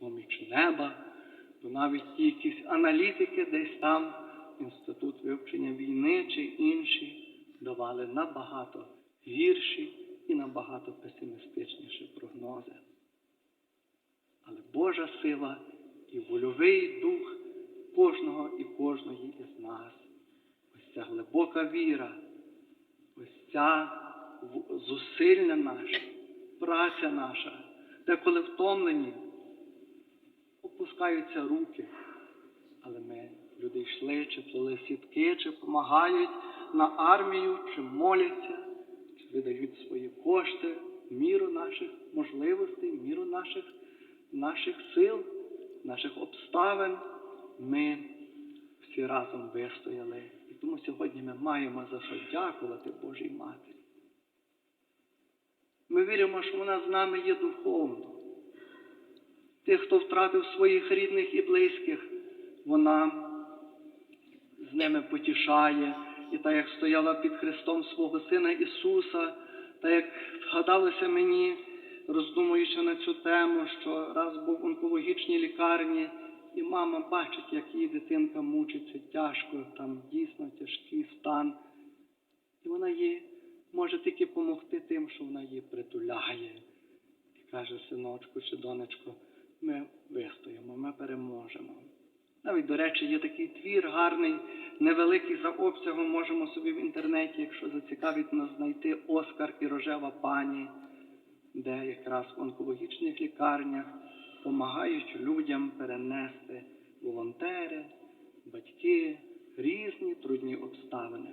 поміч неба, то навіть ті якісь аналітики десь там, Інститут вивчення війни чи інші, давали набагато гірші і набагато песимістичніші прогнози. Але Божа сила і вольовий дух кожного і кожної із нас. Ось ця глибока віра, ось ця зусилля наша, праця наша, де коли втомлені, опускаються руки. Але ми, люди йшли, чи плели сітки, чи допомагають на армію, чи моляться, чи видають свої кошти, міру наших можливостей, міру наших, наших сил, наших обставин. Ми всі разом вистояли. І тому сьогодні ми маємо за що дякувати Божій Матері. Ми віримо, що вона з нами є духовно. Тих, хто втратив своїх рідних і близьких, вона з ними потішає. І так як стояла під Христом свого Сина Ісуса, так як згадалося мені, роздумуючи на цю тему, що раз був в онкологічній лікарні, і мама бачить, як її дитинка мучиться тяжко, там дійсно тяжкий стан. І вона їй може тільки допомогти тим, що вона її притуляє. І каже, синочку чи донечко, ми вистоїмо, ми переможемо. Навіть, до речі, є такий твір гарний, невеликий за обсягом, можемо собі в інтернеті, якщо зацікавить нас знайти Оскар і рожева пані, де якраз в онкологічних лікарнях допомагають людям перенести волонтери, батьки, різні трудні обставини.